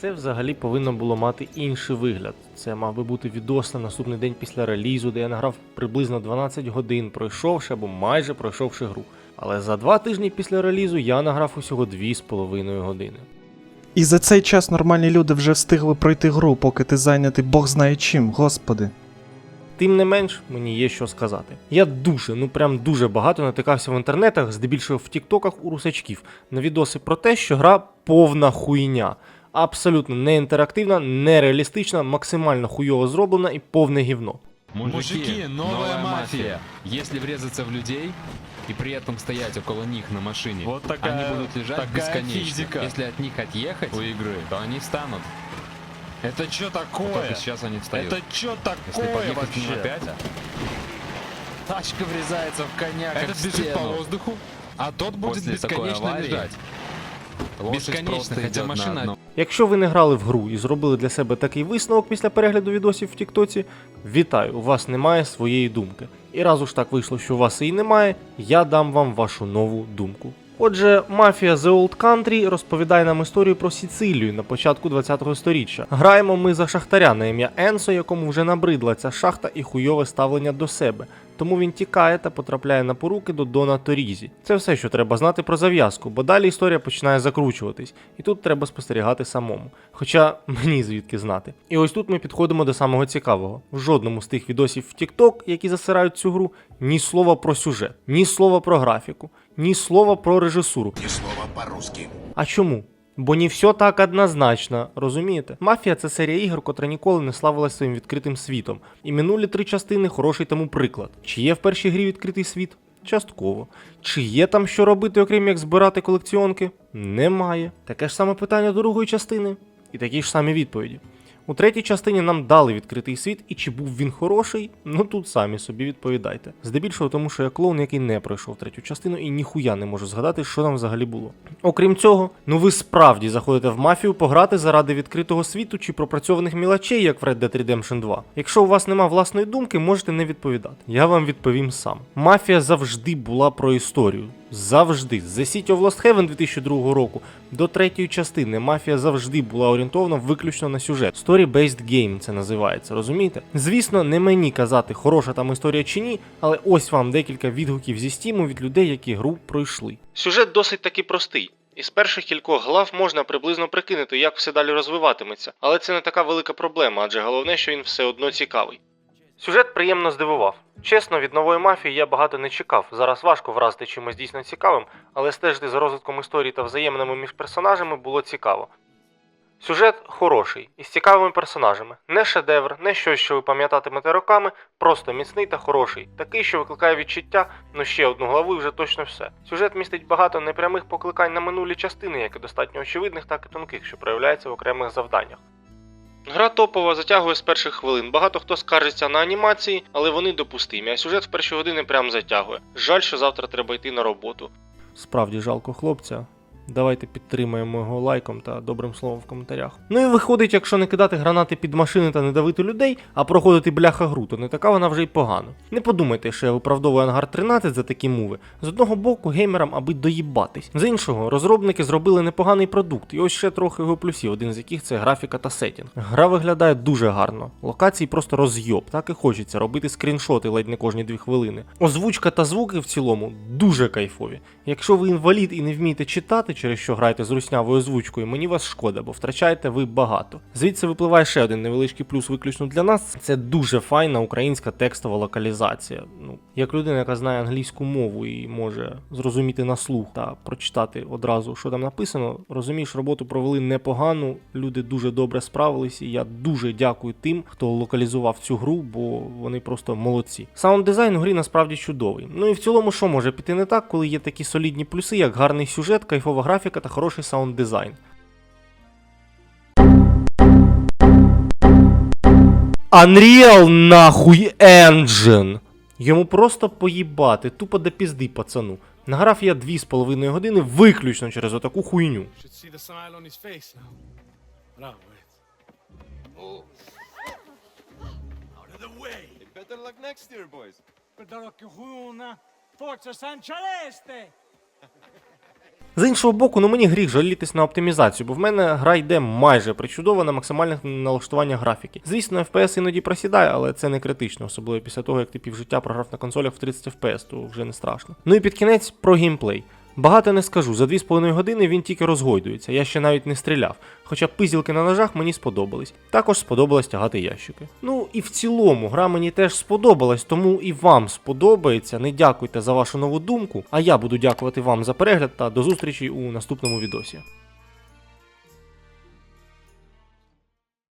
Це взагалі повинно було мати інший вигляд. Це мав би бути відос на наступний день після релізу, де я награв приблизно 12 годин, пройшовши або майже пройшовши гру. Але за два тижні після релізу я награв усього 2,5 години. І за цей час нормальні люди вже встигли пройти гру, поки ти зайнятий Бог знає чим, господи. Тим не менш, мені є що сказати. Я дуже, ну прям дуже багато натикався в інтернетах, здебільшого в тіктоках у русачків, на відоси про те, що гра повна хуйня. Абсолютно не інтерактивна, не реалістична, максимально хуйово зроблена і повне гівно. Мужики, новая, мафия. Если врезаться в людей и при этом стоять около них на машине, Вот такая- они будут лежать такая бесконечно. физика. Если от них отъехать у игры. то они встанут. Это что Вот такое? только сейчас они встают. Это что Если такое подъехать к ним вообще? опять, Тачка врезается в коня, как Этот в бежит по стену. воздуху, а тот будет после такой бесконечно аварии лежать. лошадь Бесконечно, просто хотя идет на машина одном. Якщо ви не грали в гру і зробили для себе такий висновок після перегляду відосів в Тіктоці, вітаю, у вас немає своєї думки. І раз уж так вийшло, що у вас її немає, я дам вам вашу нову думку. Отже, мафія The Old Country розповідає нам історію про Сіцилію на початку 20-го сторіччя. Граємо ми за шахтаря на ім'я Енсо, якому вже набридла ця шахта і хуйове ставлення до себе. Тому він тікає та потрапляє на поруки до Дона Торізі. Це все, що треба знати про зав'язку, бо далі історія починає закручуватись, і тут треба спостерігати самому. Хоча мені звідки знати. І ось тут ми підходимо до самого цікавого. В жодному з тих відосів в TikTok, які засирають цю гру, ні слова про сюжет, ні слова про графіку, ні слова про режисуру. Ни слова по-русски. А чому? Бо не все так однозначно, розумієте? Мафія це серія ігор, котра ніколи не славилась своїм відкритим світом. І минулі три частини хороший тому приклад. Чи є в першій грі відкритий світ? Частково. Чи є там що робити, окрім як збирати колекціонки? Немає. Таке ж саме питання до другої частини. І такі ж самі відповіді. У третій частині нам дали відкритий світ, і чи був він хороший, ну тут самі собі відповідайте. Здебільшого тому, що я клоун, який не пройшов третю частину і ніхуя не можу згадати, що там взагалі було. Окрім цього, ну ви справді заходите в мафію пограти заради відкритого світу чи пропрацьованих мілочей, як в Red Dead Redemption 2. Якщо у вас нема власної думки, можете не відповідати. Я вам відповім сам. Мафія завжди була про історію. Завжди. З The City of Lost Heaven 2002 року до третьої частини мафія завжди була орієнтована виключно на сюжет. Story-based game це називається, розумієте? Звісно, не мені казати, хороша там історія чи ні, але ось вам декілька відгуків зі стіму від людей, які гру пройшли. Сюжет досить таки простий. Із перших кількох глав можна приблизно прикинути, як все далі розвиватиметься, але це не така велика проблема, адже головне, що він все одно цікавий. Сюжет приємно здивував. Чесно, від нової мафії я багато не чекав. Зараз важко вразити чимось дійсно цікавим, але стежити за розвитком історії та взаєминами між персонажами було цікаво. Сюжет хороший, із цікавими персонажами. Не шедевр, не щось, що ви пам'ятатимете роками, просто міцний та хороший. Такий, що викликає відчуття, ну ще одну главу і вже точно все. Сюжет містить багато непрямих покликань на минулі частини, як і достатньо очевидних, так і тонких, що проявляються в окремих завданнях. Гра топова затягує з перших хвилин. Багато хто скаржиться на анімації, але вони допустимі, а сюжет в перші години прям затягує. Жаль, що завтра треба йти на роботу. Справді жалко хлопця. Давайте підтримаємо його лайком та добрим словом в коментарях. Ну і виходить, якщо не кидати гранати під машини та не давити людей, а проходити бляха гру, то не така вона вже й погана. Не подумайте, що я виправдовую ангар 13 за такі мови. З одного боку, геймерам, аби доїбатись. З іншого, розробники зробили непоганий продукт, і ось ще трохи його плюсів, один з яких це графіка та сетінг. Гра виглядає дуже гарно. Локації просто розйоб, так і хочеться робити скріншоти ледь не кожні дві хвилини. Озвучка та звуки в цілому дуже кайфові. Якщо ви інвалід і не вмієте читати, через що граєте з руснявою озвучкою, мені вас шкода, бо втрачаєте ви багато. Звідси випливає ще один невеличкий плюс виключно для нас. Це дуже файна українська текстова локалізація. Ну, як людина, яка знає англійську мову і може зрозуміти на слух та прочитати одразу, що там написано, розумієш, роботу провели непогану. Люди дуже добре справились, і я дуже дякую тим, хто локалізував цю гру, бо вони просто молодці. Саунд дизайн у грі насправді чудовий. Ну і в цілому, що може піти не так, коли є такі солідні плюси, як гарний сюжет, кайфова графіка та хороший саунд дизайн. Unreal нахуй Engine! Йому просто поїбати, тупо до пізди пацану. Награв я 2,5 години виключно через отаку хуйню. Better luck next year, boys. Per darò che una forza San Celeste! З іншого боку, ну мені гріх жалітись на оптимізацію, бо в мене гра йде майже причудово на максимальних налаштуваннях графіки. Звісно, FPS іноді просідає, але це не критично, особливо після того, як ти півжиття програв на консолях в 30 FPS, то вже не страшно. Ну і під кінець про геймплей. Багато не скажу, за 2,5 години він тільки розгойдується, я ще навіть не стріляв. Хоча пизілки на ножах мені сподобались. Також сподобалось тягати ящики. Ну і в цілому гра мені теж сподобалась, тому і вам сподобається. Не дякуйте за вашу нову думку, а я буду дякувати вам за перегляд та до зустрічі у наступному відосі.